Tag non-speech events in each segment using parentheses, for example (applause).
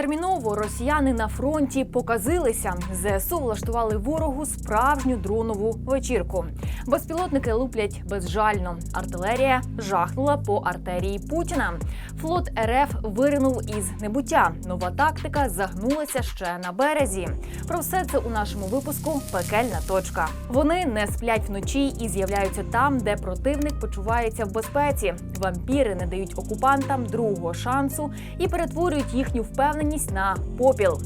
Терміново росіяни на фронті показилися. ЗСУ влаштували ворогу справжню дронову вечірку. Безпілотники луплять безжально. Артилерія жахнула по артерії Путіна. Флот РФ виринув із небуття. Нова тактика загнулася ще на березі. Про все це у нашому випуску Пекельна точка. Вони не сплять вночі і з'являються там, де противник почувається в безпеці. Вампіри не дають окупантам другого шансу і перетворюють їхню впевненість на попіл.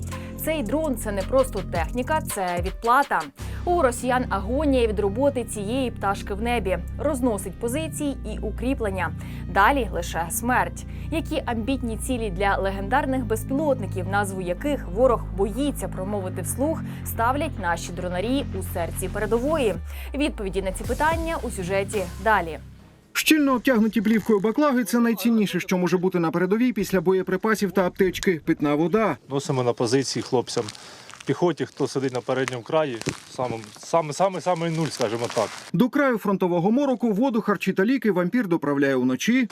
Цей дрон це не просто техніка, це відплата. У росіян агонія від роботи цієї пташки в небі розносить позиції і укріплення. Далі лише смерть. Які амбітні цілі для легендарних безпілотників, назву яких ворог боїться промовити вслух, ставлять наші дронарі у серці передової. Відповіді на ці питання у сюжеті далі. Щільно обтягнуті плівкою баклаги це найцінніше, що може бути на передовій після боєприпасів та аптечки. Питна вода. Носимо на позиції хлопцям. Піхоті, хто сидить на передньому краї, саме, саме, саме, саме нуль, скажімо так. До краю фронтового мороку воду, харчі та ліки вампір доправляє уночі.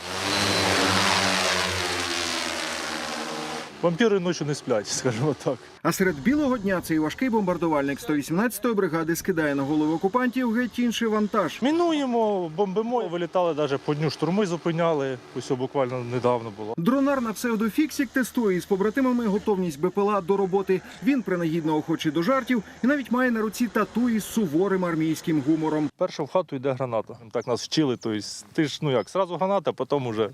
Вампіри ночі не сплять, (laughs) скажімо так. А серед білого дня цей важкий бомбардувальник 118-ї бригади скидає на голови окупантів геть інший вантаж. Мінуємо, бомбимо, вилітали навіть по дню штурми зупиняли. Ось буквально недавно було. Дронар на псевдофіксік тестує із побратимами готовність БПЛА до роботи. Він принагідно охочий до жартів і навіть має на руці тату із суворим армійським гумором. Перша в хату йде граната. Так нас вчили. Тобто, ти ж ну як, зразу граната, потім уже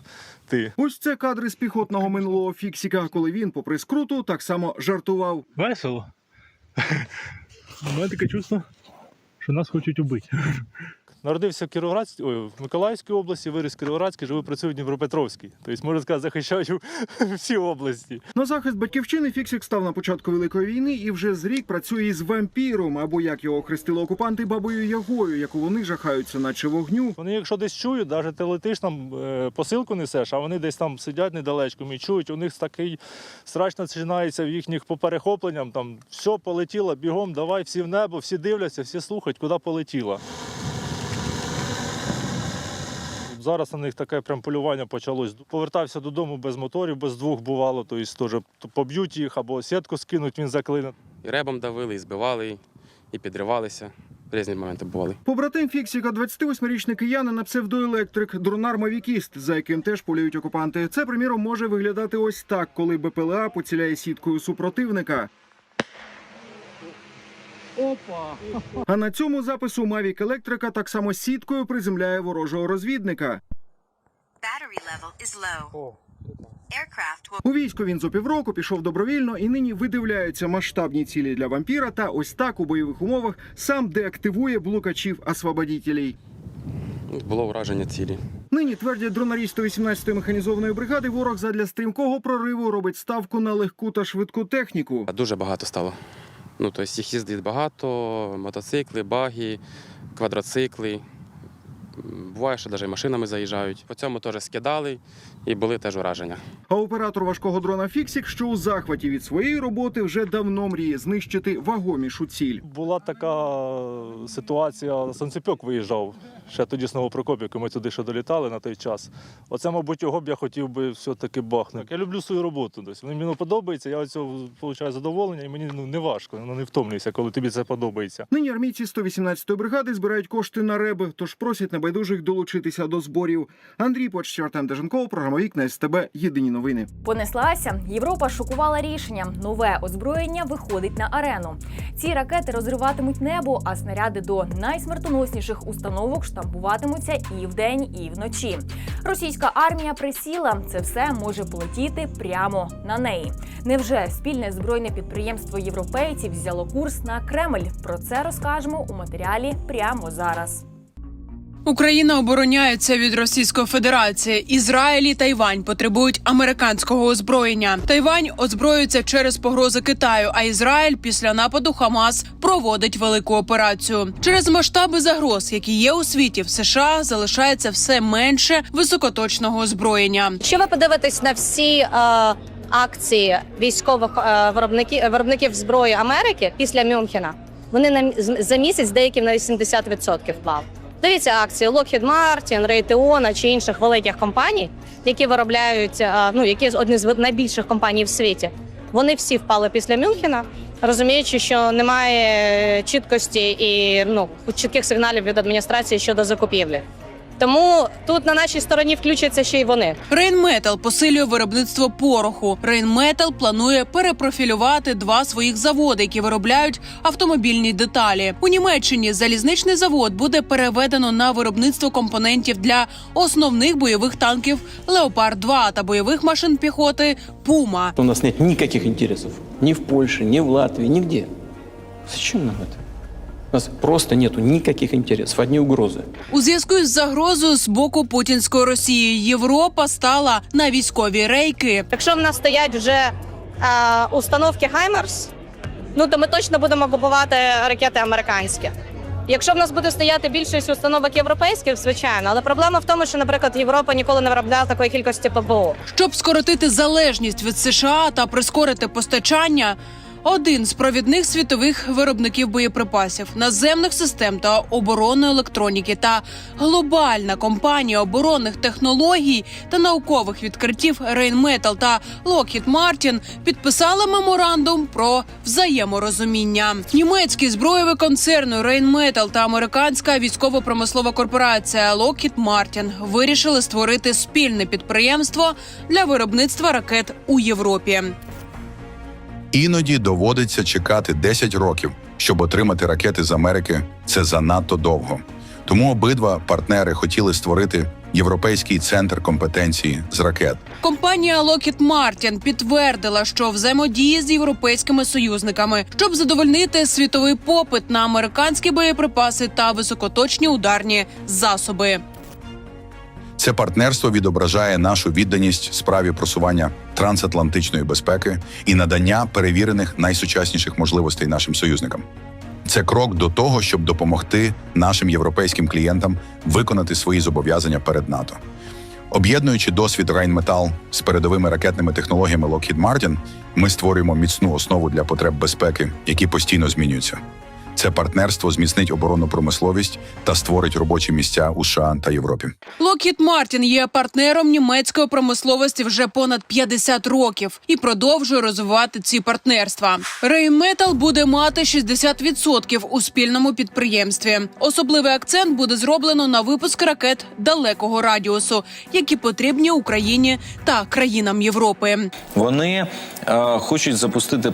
ти. Ось це кадри з піхотного минулого фіксіка, коли він, попри скруту, так само жартував. Весело. У мене таке чувство, що нас хочуть убити. Народився в Кіровоградській, ой, в Миколаївській області, виріс в Кіровоградській, живу працюю в Дніпропетровській. Тобто, можна сказати, захищаю (laughs) всі області. На захист батьківщини Фіксік став на початку великої війни і вже з рік працює із вампіром, або як його хрестили окупанти бабою Ягою, яку вони жахаються, наче вогню. Вони, якщо десь чують, навіть ти летиш там е, посилку несеш, а вони десь там сидять недалечко і чують, у них такий страч починається в їхніх по перехопленням. Там все полетіло, бігом, давай, всі в небо, всі дивляться, всі слухають, куди полетіло. Зараз на них таке прям полювання почалось. Повертався додому без моторів, без двох бувало, тобто теж поб'ють їх або сітку скинуть, він заклине. І ребом давили, і збивали, і підривалися. Різні моменти бували. Побратим Фіксіка, 28-річний киянин на псевдоелектрик, дронар Мавікіст, за яким теж полюють окупанти. Це, приміром, може виглядати ось так, коли БПЛА поціляє сіткою супротивника. А на цьому запису Мавік Електрика так само сіткою приземляє ворожого розвідника. У війську він зо півроку пішов добровільно і нині видивляється масштабні цілі для вампіра. Та ось так у бойових умовах сам деактивує блукачів освободітелей. Було враження цілі. Нині твердять дронарі 118-ї механізованої бригади. Ворог задля стрімкого прориву робить ставку на легку та швидку техніку. Дуже багато стало. Ну, тобто їх їздить багато, мотоцикли, баги, квадроцикли. Буває, що навіть машинами заїжджають. По цьому теж скидали і були теж враження. А оператор важкого дрона Фіксік, що у захваті від своєї роботи, вже давно мріє знищити вагомішу ціль. Була така ситуація, Санцепьок виїжджав ще тоді з Новопрокопівки, ми туди ще долітали на той час. Оце, мабуть, його б я хотів би все-таки бахнути. Я люблю свою роботу. Тобто, мені подобається, я цього отримую задоволення, і мені ну, не важко, ну, не втомлююся, коли тобі це подобається. Нині армійці 118-ї бригади збирають кошти на реби, тож просять небайдужих долучитися до зборів. Андрій Почтєр, Артем Деженков, програма Вікна СТБ. Єдині новини. Понеслася. Європа шокувала рішення. Нове озброєння виходить на арену. Ці ракети розриватимуть небо, а снаряди до найсмертоносніших установок штампуватимуться і вдень, і вночі. Російська армія присіла. Це все може полетіти прямо на неї. Невже спільне збройне підприємство європейців взяло курс на Кремль? Про це розкажемо у матеріалі прямо зараз. Україна обороняється від Російської Федерації. Ізраїль і Тайвань потребують американського озброєння. Тайвань озброюється через погрози Китаю. А Ізраїль після нападу Хамас проводить велику операцію. Через масштаби загроз, які є у світі, в США залишається все менше високоточного озброєння. Якщо ви подивитесь на всі е, акції військових е, виробників, виробників зброї Америки після Мюнхена, вони на, за місяць деякі на 80% впав. Дивіться акції Lockheed Martin, Raytheon чи інших великих компаній, які виробляють, ну які одні з найбільших компаній в світі. Вони всі впали після Мюнхена, розуміючи, що немає чіткості і ну чітких сигналів від адміністрації щодо закупівлі. Тому тут на нашій стороні включаться ще й вони. Рейнметал посилює виробництво пороху. Рейнметал планує перепрофілювати два своїх заводи, які виробляють автомобільні деталі. У Німеччині залізничний завод буде переведено на виробництво компонентів для основних бойових танків Леопард 2 та бойових машин піхоти Пума. У нас нет никаких интересов. Ни в Польше, ни в Латвии, нигде. Зачем нам это? У нас просто нету никаких интересов, одни угрозы. У зв'язку з загрозою з боку путінської Росії Європа стала на військові рейки. Якщо в нас стоять вже е, установки Хаймерс, ну то ми точно будемо купувати ракети американські. Якщо в нас буде стояти більшість установок європейських, звичайно, але проблема в тому, що, наприклад, Європа ніколи не виробляла такої кількості ППО. Щоб скоротити залежність від США та прискорити постачання. Один з провідних світових виробників боєприпасів, наземних систем та оборонної електроніки та глобальна компанія оборонних технологій та наукових відкриттів Rheinmetall та Lockheed Martin підписали меморандум про взаєморозуміння. Німецький зброєвий концерн Rheinmetall та американська військово-промислова корпорація Lockheed Martin вирішили створити спільне підприємство для виробництва ракет у Європі. Іноді доводиться чекати 10 років, щоб отримати ракети з Америки. Це занадто довго. Тому обидва партнери хотіли створити європейський центр компетенції з ракет. Компанія Lockheed Martin підтвердила, що взаємодіє з європейськими союзниками, щоб задовольнити світовий попит на американські боєприпаси та високоточні ударні засоби. Це партнерство відображає нашу відданість справі просування трансатлантичної безпеки і надання перевірених найсучасніших можливостей нашим союзникам. Це крок до того, щоб допомогти нашим європейським клієнтам виконати свої зобов'язання перед НАТО. Об'єднуючи досвід Rheinmetall з передовими ракетними технологіями Lockheed Martin, ми створюємо міцну основу для потреб безпеки, які постійно змінюються. Це партнерство зміцнить оборонну промисловість та створить робочі місця у США та Європі. Lockheed Martin є партнером німецької промисловості вже понад 50 років і продовжує розвивати ці партнерства. Rheinmetall буде мати 60% у спільному підприємстві. Особливий акцент буде зроблено на випуск ракет далекого радіусу, які потрібні Україні та країнам Європи. Вони е, хочуть запустити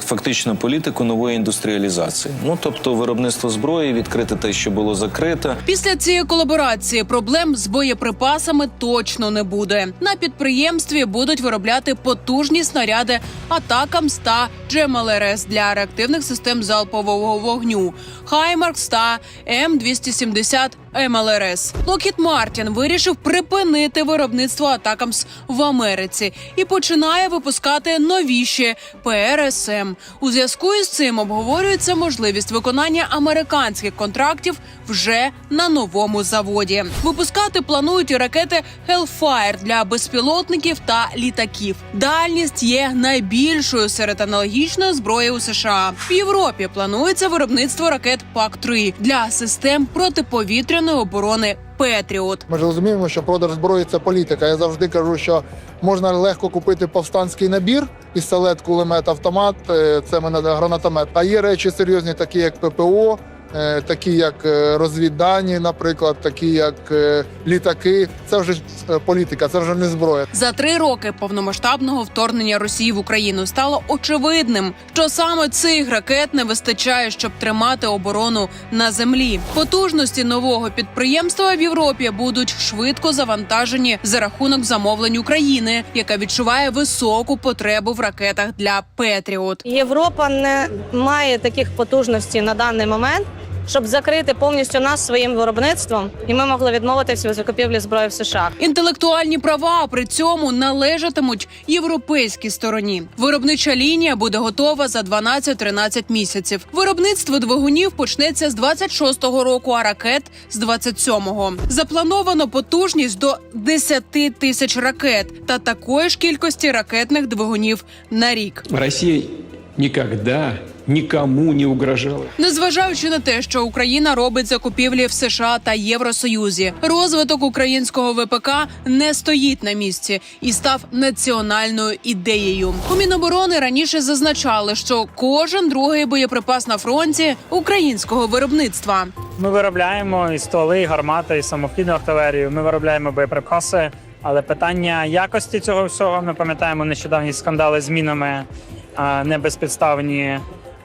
фактично політику нової індустріалізації. Ну тобто виробництво зброї, відкрити те, що було закрите. Після цієї колаборації проблем з боєприпасами точно не буде. На підприємстві будуть виробляти потужні снаряди атакам та GMLRS для реактивних систем залпового вогню, Хаймаркс та М270 МЛРС. Lockheed Martin вирішив припинити виробництво Атакамс в Америці і починає випускати новіші ПРСМ. У зв'язку із цим обговорюється можливість виконання американських контрактів вже на новому заводі. Випускати планують і ракети Hellfire для безпілотників та літаків. Дальність є найбільшою серед аналогічної зброї у США. В Європі планується виробництво ракет ПАК-3 для систем протиповітряної оборони. Петріот Ми ж розуміємо, що продаж зброї це політика. Я завжди кажу, що можна легко купити повстанський набір, пістолет, кулемет, автомат, е, це мене гранатомет. А є речі серйозні, такі як ППО, такі як е, розвіддані, наприклад, такі як е, літаки. Це вже е, політика, це вже не зброя. за три роки повномасштабного вторгнення Росії в Україну стало очевидним, що саме цих ракет не вистачає, щоб тримати оборону на землі. Потужності нового підприємства в Європі будуть швидко завантажені за рахунок замовлень України, яка відчуває високу потребу в ракетах для Петріот. Європа не має таких потужностей на даний момент, щоб закрити повністю нас своїм виробництвом, і ми могли відмовитися від закупівлі зброї в США. Інтелектуальні права при цьому належатимуть європейській стороні. Виробнича лінія буде готова за 12-13 місяців. Виробництво двигунів почнеться з 26-го року, а ракет з 27-го. Заплановано потужність до 10 тисяч ракет та такої ж кількості ракетних двигунів на рік. Россия никогда никому не угрожала. Незважаючи на те, що Україна робить закупівлі в США та Євросоюзі, розвиток українського ВПК не стоїть на місці і став національною ідеєю. У Міноборони раніше зазначали, що кожен другий боєприпас на фронті українського виробництва. Ми виробляємо і стволи, і гармати, і самохідну артилерію. Ми виробляємо боєприпаси. Але питання якості цього всього ми пам'ятаємо нещодавні скандали з мінами а, не безпідставні.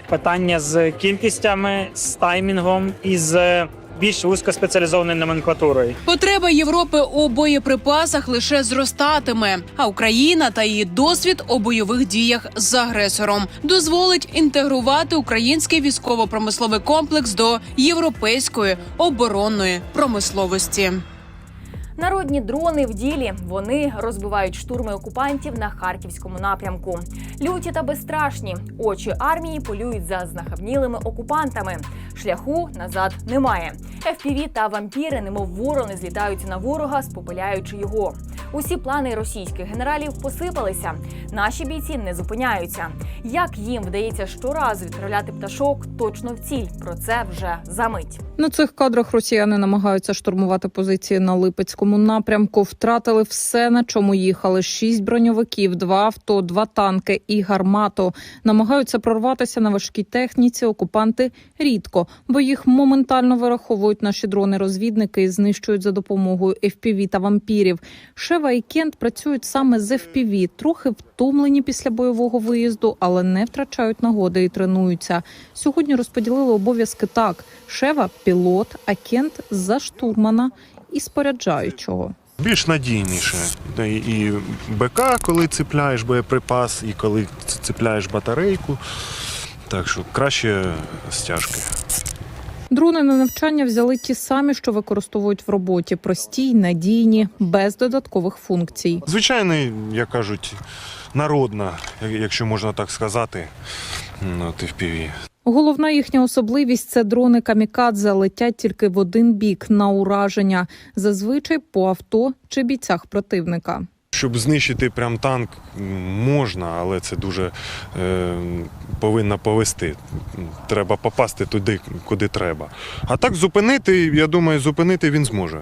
Питання з кількістями, з таймінгом і з більш вузькоспеціалізованою номенклатурою. Потреба Європи у боєприпасах лише зростатиме. А Україна та її досвід у бойових діях з агресором дозволить інтегрувати український військово-промисловий комплекс до європейської оборонної промисловості. Народні дрони в ділі вони розбивають штурми окупантів на харківському напрямку. Люті та безстрашні очі армії полюють за знахабнілими окупантами. Шляху назад немає. FPV та вампіри, немов ворони, злітаються на ворога, спопиляючи його. Усі плани російських генералів посипалися. Наші бійці не зупиняються. Як їм вдається щоразу відправляти пташок точно в ціль? Про це вже за мить. На цих кадрах росіяни намагаються штурмувати позиції на Липецькому напрямку. Втратили все, на чому їхали: шість броньовиків, два авто, два танки і гармату. Намагаються прорватися на важкій техніці. Окупанти рідко, бо їх моментально вираховують наші дрони-розвідники і знищують за допомогою FPV та вампірів. Шева і Кент працюють саме з FPV, трохи втомлені після бойового виїзду, але не втрачають нагоди і тренуються. Сьогодні розподілили обов'язки так: Шева пілот, а Кент за штурмана і споряджаючого. Більш надійніше. І БК, коли цепляєш боєприпас, і коли ц- цепляєш батарейку. Так що краще стяжки. Дрони на навчання взяли ті самі, що використовують в роботі: прості, й надійні, без додаткових функцій. Звичайний, як кажуть, народна, якщо можна так сказати, от FPV. Головна їхня особливість це дрони камікадзе летять тільки в один бік на ураження, зазвичай по авто чи бійцях противника. Щоб знищити прям танк можна, але це дуже е, повинно повести. Треба попасти туди, куди треба. А так зупинити, я думаю, зупинити він зможе.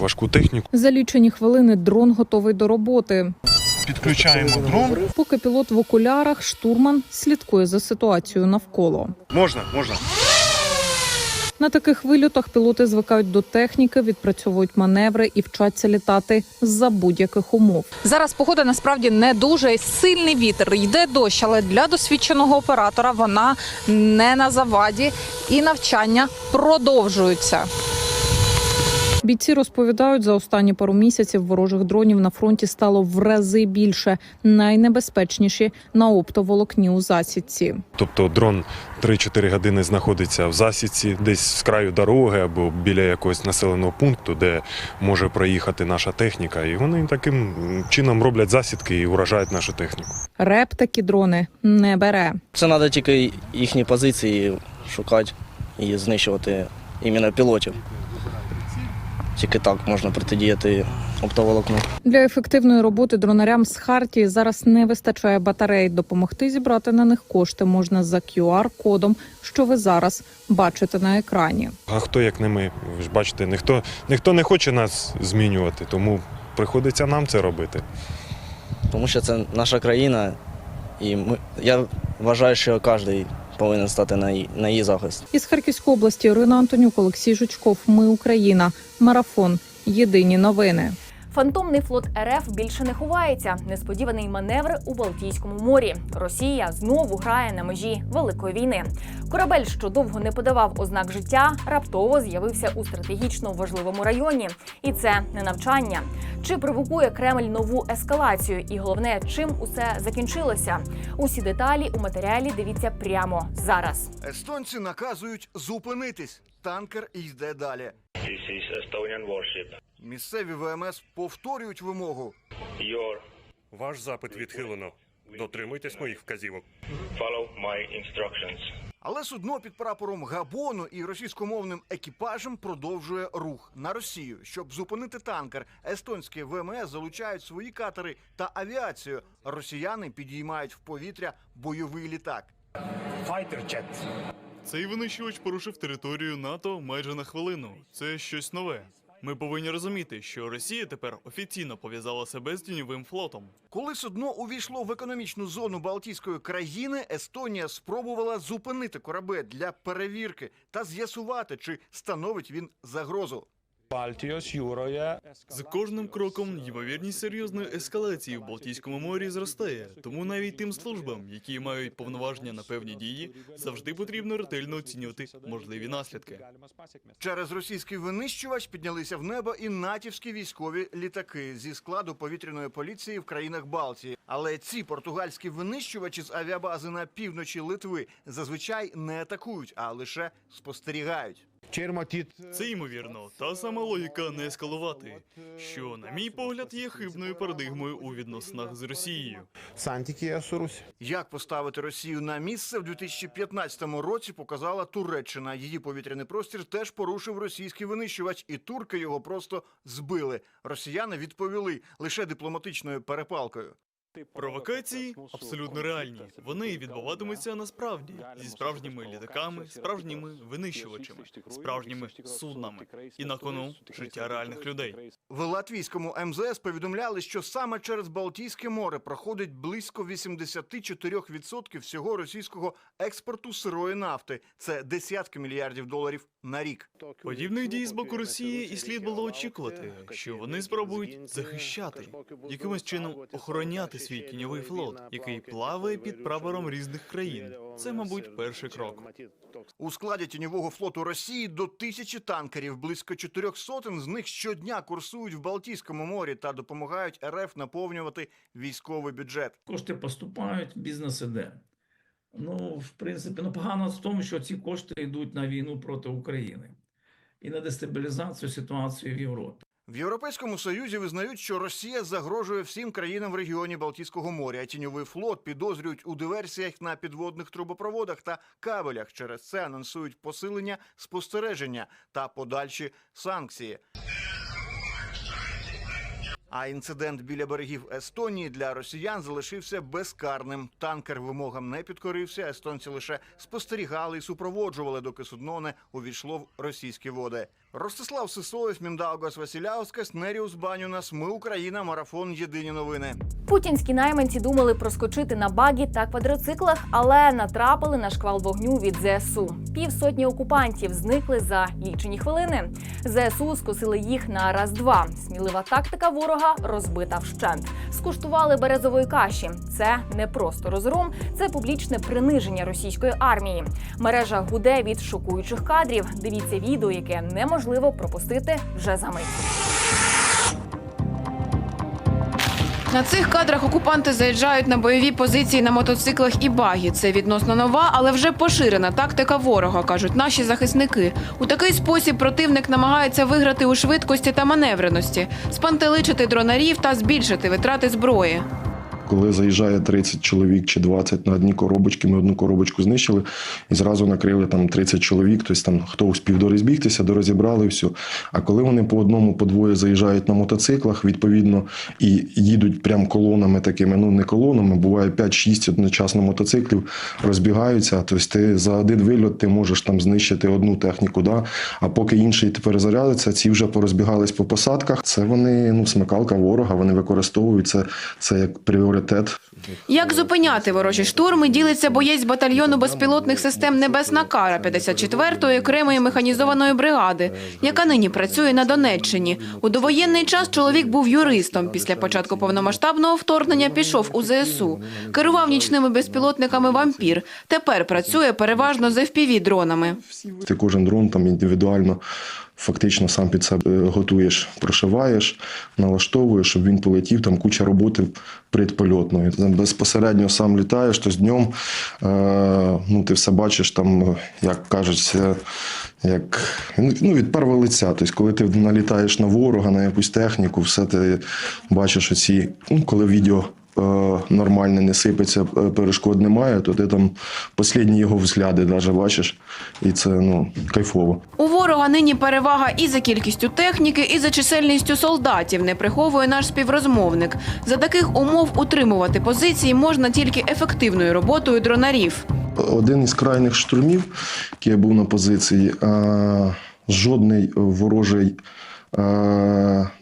Важку техніку. За лічені хвилини дрон готовий до роботи. Підключаємо дрон. Поки пілот в окулярах, штурман слідкує за ситуацією навколо. Можна, можна. На таких вильотах пілоти звикають до техніки, відпрацьовують маневри і вчаться літати за будь-яких умов. Зараз погода насправді не дуже сильний вітер. Йде дощ, але для досвідченого оператора вона не на заваді, і навчання продовжуються. Бійці розповідають, за останні пару місяців ворожих дронів на фронті стало в рази більше. Найнебезпечніші на оптоволокні у засідці. Тобто дрон 3-4 години знаходиться в засідці, десь з краю дороги або біля якогось населеного пункту, де може проїхати наша техніка. І вони таким чином роблять засідки і уражають нашу техніку. Реп такі дрони не бере. Це треба тільки їхні позиції шукати і знищувати іменно пілотів. Тільки так можна протидіяти оптоволокну. Для ефективної роботи дронарям з Хартії зараз не вистачає батарей. Допомогти зібрати на них кошти можна за QR-кодом, що ви зараз бачите на екрані. А хто як не ми? Ви ж бачите, ніхто, ніхто не хоче нас змінювати, тому приходиться нам це робити. Тому що це наша країна, і ми, я вважаю, що кожен повинен стати на її, на її захист. Із Харківської області Ірина Антонюк, Олексій Жучков. Ми Україна. Марафон. Єдині новини. Фантомний флот РФ більше не ховається. Несподіваний маневр у Балтійському морі. Росія знову грає на межі великої війни. Корабель, що довго не подавав ознак життя, раптово з'явився у стратегічно важливому районі. І це не навчання. Чи провокує Кремль нову ескалацію? І головне, чим усе закінчилося? Усі деталі у матеріалі дивіться прямо зараз. Естонці наказують зупинитись. Танкер йде далі. This is Estonian warship. Місцеві ВМС повторюють вимогу. Your Ваш запит відхилено. Дотримуйтесь моїх вказівок. follow my instructions. Але судно під прапором Габону і російськомовним екіпажем продовжує рух на Росію. Щоб зупинити танкер, естонські ВМС залучають свої катери та авіацію. Росіяни підіймають в повітря бойовий літак. Цей винищувач порушив територію НАТО майже на хвилину. Це щось нове. Ми повинні розуміти, що Росія тепер офіційно пов'язала себе з тіньовим флотом. Коли судно увійшло в економічну зону Балтійської країни, Естонія спробувала зупинити корабель для перевірки та з'ясувати, чи становить він загрозу. З кожним кроком ймовірність серйозної ескалації в Балтійському морі зростає. Тому навіть тим службам, які мають повноваження на певні дії, завжди потрібно ретельно оцінювати можливі наслідки. Через російський винищувач піднялися в небо і натівські військові літаки зі складу повітряної поліції в країнах Балтії. Але ці португальські винищувачі з авіабази на півночі Литви зазвичай не атакують, а лише спостерігають. Це ймовірно та сама логіка не ескалувати, що, на мій погляд, є хибною парадигмою у відносинах з Росією. Як поставити Росію на місце в 2015 році показала Туреччина. Її повітряний простір теж порушив російський винищувач, і турки його просто збили. Росіяни відповіли лише дипломатичною перепалкою. Провокації абсолютно реальні. Вони відбуватимуться насправді зі справжніми літаками, справжніми винищувачами, справжніми суднами і на кону життя реальних людей. В латвійському МЗС повідомляли, що саме через Балтійське море проходить близько 84% всього російського експорту сирої нафти. Це десятки мільярдів доларів на рік. Подібних дій з боку Росії і слід було очікувати, що вони спробують захищати якимось чином охороняти свій тіньовий флот, який плаває під прапором різних країн. Це, мабуть, перший крок. У складі тіньового флоту Росії до тисячі танкерів. Близько чотирьох сотень з них щодня курсують в Балтійському морі та допомагають РФ наповнювати військовий бюджет. Кошти поступають, бізнес іде. Ну, в принципі, ну погано в тому, що ці кошти йдуть на війну проти України і на дестабілізацію ситуації в Європі. В Європейському Союзі визнають, що Росія загрожує всім країнам в регіоні Балтійського моря. а Тіньовий флот підозрюють у диверсіях на підводних трубопроводах та кабелях. Через це анонсують посилення спостереження та подальші санкції. А інцидент біля берегів Естонії для росіян залишився безкарним. Танкер вимогам не підкорився. Естонці лише спостерігали і супроводжували, доки судно не увійшло в російські води. Ростислав Сисоєв, Міндаугас Василяускас, Неріус Банюнас. Ми Україна. Марафон. Єдині новини. Путінські найманці думали проскочити на багі та квадроциклах, але натрапили на шквал вогню від ЗСУ. Півсотні окупантів зникли за лічені хвилини. ЗСУ скосили їх на раз-два. Смілива тактика ворога розбита вщент. Скуштували березової каші. Це не просто розгром, це публічне приниження російської армії. Мережа гуде від шокуючих кадрів. Дивіться відео, яке неможливо пропустити вже за мить. На цих кадрах окупанти заїжджають на бойові позиції на мотоциклах і багі. Це відносно нова, але вже поширена тактика ворога, кажуть наші захисники. У такий спосіб противник намагається виграти у швидкості та маневреності, спантеличити дронарів та збільшити витрати зброї. Коли заїжджає 30 чоловік чи 20 на одні коробочки, ми одну коробочку знищили і зразу накрили там 30 чоловік. Тобто там хто успів дорозбігтися, дорозібрали все. А коли вони по одному, по двоє заїжджають на мотоциклах, відповідно, і їдуть прям колонами такими, ну не колонами, буває 5-6 одночасно мотоциклів, розбігаються. Тобто ти за один вильот ти можеш там знищити одну техніку, да? а поки інший тепер зарядиться, ці вже порозбігались по посадках. Це вони ну смикалка ворога, вони використовують це, це як пріоритет. Як зупиняти ворожі штурми, ділиться боєць батальйону безпілотних систем Небесна Кара 54-ї окремої механізованої бригади, яка нині працює на Донеччині. У довоєнний час чоловік був юристом. Після початку повномасштабного вторгнення пішов у ЗСУ. Керував нічними безпілотниками вампір. Тепер працює переважно з fpv дронами. Ти кожен дрон там індивідуально фактично сам під себе готуєш, прошиваєш, налаштовуєш, щоб він полетів. Там куча роботи предпольотної. Безпосередньо сам літаєш, то з днем е, ну, ти все бачиш там, як кажуть, як ну, від першого лиця. Тобто, коли ти налітаєш на ворога, на якусь техніку, все ти бачиш оці, ну, коли відео. Е, Нормально не сипеться, е, перешкод немає, то ти там останні його взгляди навіть бачиш, і це ну кайфово. У ворога нині перевага і за кількістю техніки, і за чисельністю солдатів, не приховує наш співрозмовник. За таких умов утримувати позиції можна тільки ефективною роботою дронарів. один із крайніх штурмів, який я був на позиції, жодний ворожий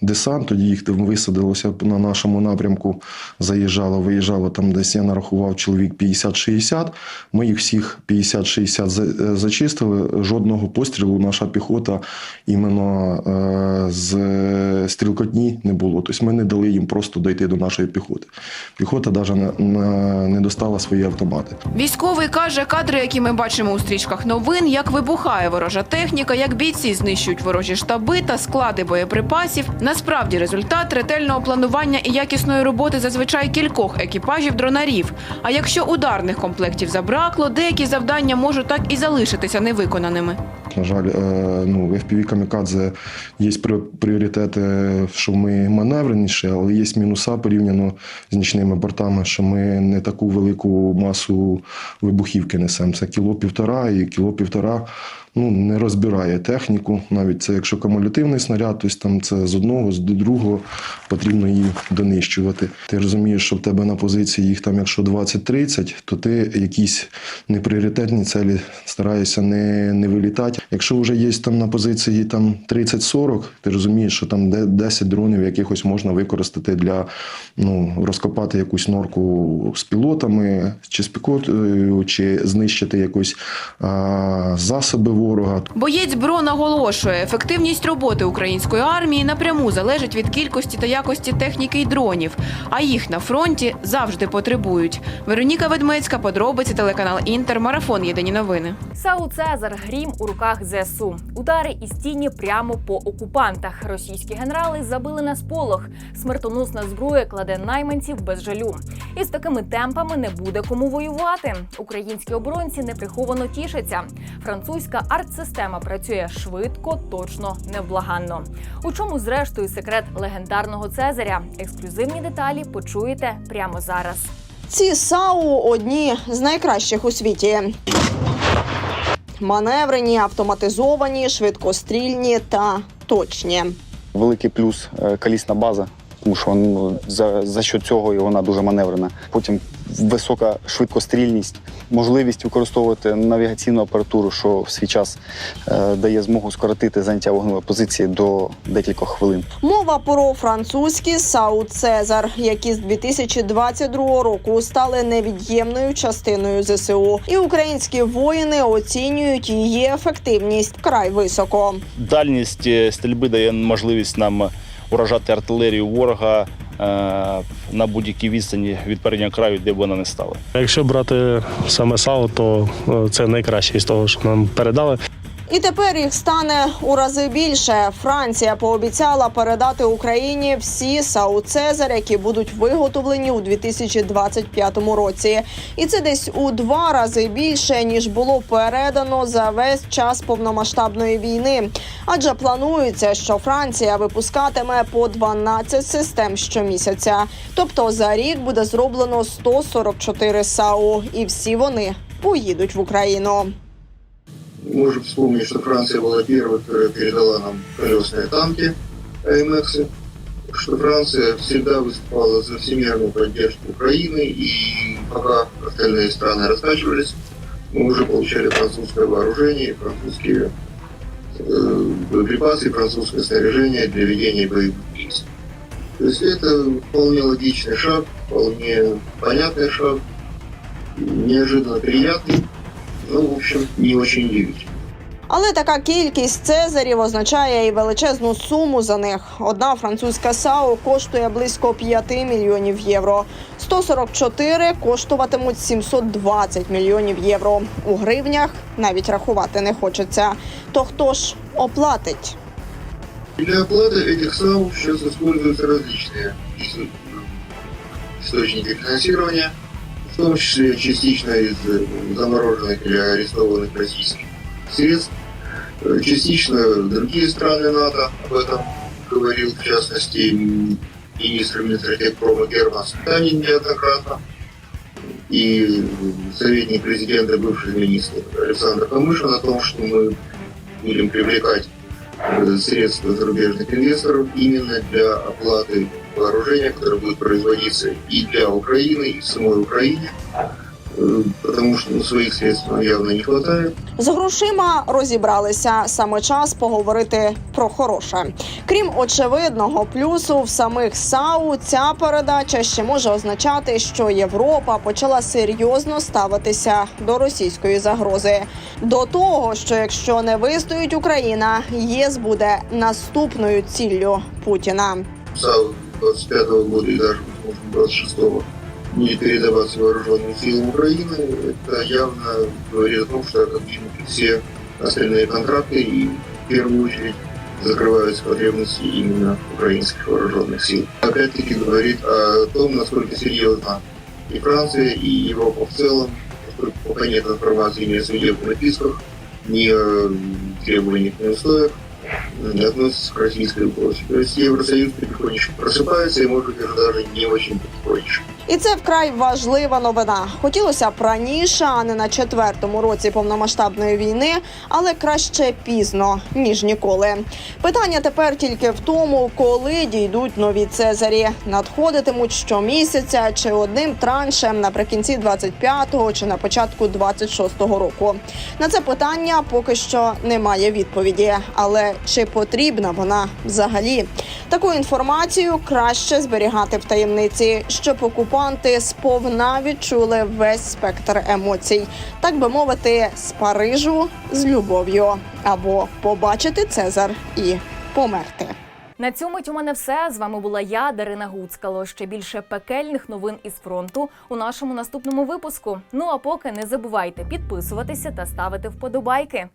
десант, тоді їх висадилося на нашому напрямку, заїжджало, виїжджало там десь я нарахував чоловік 50-60. Ми їх всіх 50-60 е, зачистили. Жодного пострілу наша піхота іменно е, з стрілкотні не було. Тобто ми не дали їм просто дойти до нашої піхоти. Піхота навіть не, достала свої автомати. Військовий каже, кадри, які ми бачимо у стрічках новин, як вибухає ворожа техніка, як бійці знищують ворожі штаби та склади боєприпасів. Насправді результат ретельного планування і якісної роботи зазвичай кількох екіпажів дронарів. А якщо ударних комплектів забракло, деякі завдання можуть так і залишитися невиконаними. На жаль, е, ну, FPV Камікадзе є прі- пріоритети, що ми маневреніші, але є мінуса порівняно з нічними бортами, що ми не таку велику масу вибухівки несемо. Це кіло півтора і кіло півтора. Ну, не розбирає техніку, навіть це якщо кумулятивний снаряд, тобто там це з одного, з другого потрібно її донищувати. Ти розумієш, що в тебе на позиції їх там, якщо 20-30, то ти якісь непріоритетні цілі стараєшся не, не вилітати. Якщо вже є там на позиції там 30-40, ти розумієш, що там де- 10 дронів якихось можна використати для ну, розкопати якусь норку з пілотами, чи з пікотою, чи знищити якось а, засоби ворога. Боєць БРО наголошує, ефективність роботи української армії напряму залежить від кількості та якості техніки й дронів, а їх на фронті завжди потребують. Вероніка Ведмецька, подробиці телеканал Інтер, марафон. Єдині новини. Сау Цезар грім у руках ЗСУ. Удари із тіні прямо по окупантах. Російські генерали забили на сполох. Смертоносна зброя кладе найманців без жалю. І з такими темпами не буде кому воювати. Українські оборонці неприховано тішаться. Французька артсистема працює швидко, точно, невблаганно. У чому зрештою секрет легендарного Цезаря? Ексклюзивні деталі почуєте прямо зараз. Ці САУ одні з найкращих у світі. Маневрені, автоматизовані, швидкострільні та точні. Великий плюс калісна колісна база, тому що ну, за, за що цього і вона дуже маневрена. Потім висока швидкострільність, можливість використовувати навігаційну апаратуру, що в свій час е, дає змогу скоротити заняття вогневої позиції до декількох хвилин. Мова про французькі САУ Цезар, які з 2022 року стали невід'ємною частиною ЗСУ. І українські воїни оцінюють її ефективність вкрай високо. Дальність е, стрільби дає можливість нам уражати артилерію ворога на будь-якій відстані від переднього краю, де б вона не стала. Якщо брати саме сало, то е, це найкраще з того, що нам передали. І тепер їх стане у рази більше. Франція пообіцяла передати Україні всі САУ Цезар, які будуть виготовлені у 2025 році. І це десь у два рази більше ніж було передано за весь час повномасштабної війни. Адже планується, що Франція випускатиме по 12 систем щомісяця. Тобто за рік буде зроблено 144 САУ, і всі вони поїдуть в Україну. Можем вспомнить, что Франция была первой, которая передала нам колесные танки АМХ, что Франция всегда выступала за всемирную поддержку Украины, и пока остальные страны раскачивались, мы уже получали французское вооружение, французские э, боеприпасы, французское снаряжение для ведения боевых действий. То есть это вполне логичный шаг, вполне понятный шаг, неожиданно приятный, ну, в общем, не очень удивительно. Але така кількість цезарів означає і величезну суму за них. Одна французька САУ коштує близько 5 мільйонів євро. 144 коштуватимуть 720 мільйонів євро. У гривнях навіть рахувати не хочеться. То хто ж оплатить? Для оплаты этих САУ сейчас используются различные источники финансирования, В том числе частично из э, замороженных или арестованных российских средств, Э, частично другие страны НАТО, об этом говорил в частности министр Минстратегпрома Герман Станин неоднократно, и советник президента, бывший министр Александр Камышин о том, что мы будем привлекать э, средства зарубежных инвесторов именно для оплаты вооружения, которое будет производиться и для Украины, и в самой Украине. потому что ну, средств явно не хватает. З грошима розібралися. Саме час поговорити про хороше. Крім очевидного плюсу в самих САУ, ця передача ще може означати, що Європа почала серйозно ставитися до російської загрози. До того, що якщо не вистоїть Україна, ЄС буде наступною ціллю Путіна. САУ 25 года и даже, возможно, 26-го будет передаваться вооруженным силам Украины. Это явно говорит о том, что отодвинуты все остальные контракты и в первую очередь закрываются потребности именно украинских вооруженных сил. Опять-таки говорит о том, насколько серьезно и Франция, и Европа в целом, поскольку пока нет информации ни о судебных написках, ни о требованиях, ни устоях, относится к российской угрозе. То есть Евросоюз потихонечку просыпается и, может быть, даже не очень потихонечку. І це вкрай важлива новина. Хотілося б раніше, а не на четвертому році повномасштабної війни, але краще пізно ніж ніколи. Питання тепер тільки в тому, коли дійдуть нові цезарі, надходитимуть щомісяця чи одним траншем наприкінці 25-го чи на початку 26-го року. На це питання поки що немає відповіді. Але чи потрібна вона взагалі? Таку інформацію краще зберігати в таємниці, що щоб окупанти сповна відчули весь спектр емоцій, так би мовити, з Парижу з любов'ю або побачити Цезар і померти. На цьому у мене все. З вами була я, Дарина Гуцкало. Ще більше пекельних новин із фронту у нашому наступному випуску. Ну а поки не забувайте підписуватися та ставити вподобайки.